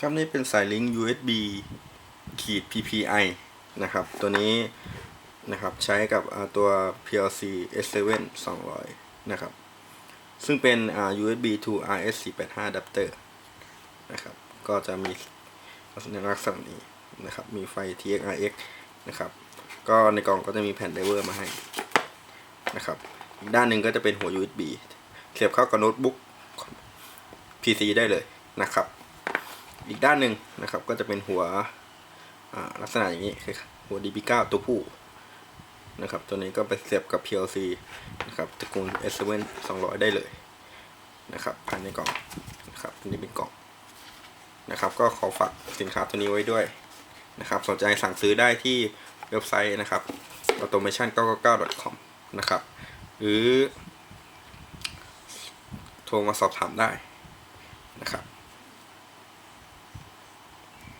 ครับนี่เป็นสายลิงก์ USB ขีด PPI นะครับ ตัวนี้นะครับใช้กับตัว PLC S7 200 นะครับ ซึ่งเป็น USB to RS485 adapter นะครับ ก็จะมีลักษณะลักษณะนี้นะครับ มีไฟ TXRX นะครับ ก็ในกล่องก็จะมีแผ่นไดเวอร์มาให้นะครับ อีกด้านหนึ่งก็จะเป็นหัว USB เสียบเข้ากับโน้ตบุ๊ก PC ได้เลยนะครับ อีกด้านหนึ่งนะครับ ก็จะเป็นหัวลักษณะอย่างนี้คือหัว DP9 ตัวผู้นะครับ ตัวนี้ก็ไปเสียบกับ PLC นะครับตระกูล S7 200 ได้เลยนะครับภายในกล่องนะครับตัวนี้เป็นกล่องนะครับ ก็ขอฝากสินค้าตัวนี้ไว้ด้วยนะครับ สนใจสั่งซื้อได้ที่เว็บไซต์นะครับ automation999.com นะครับ หรือโทรมาสอบถามได้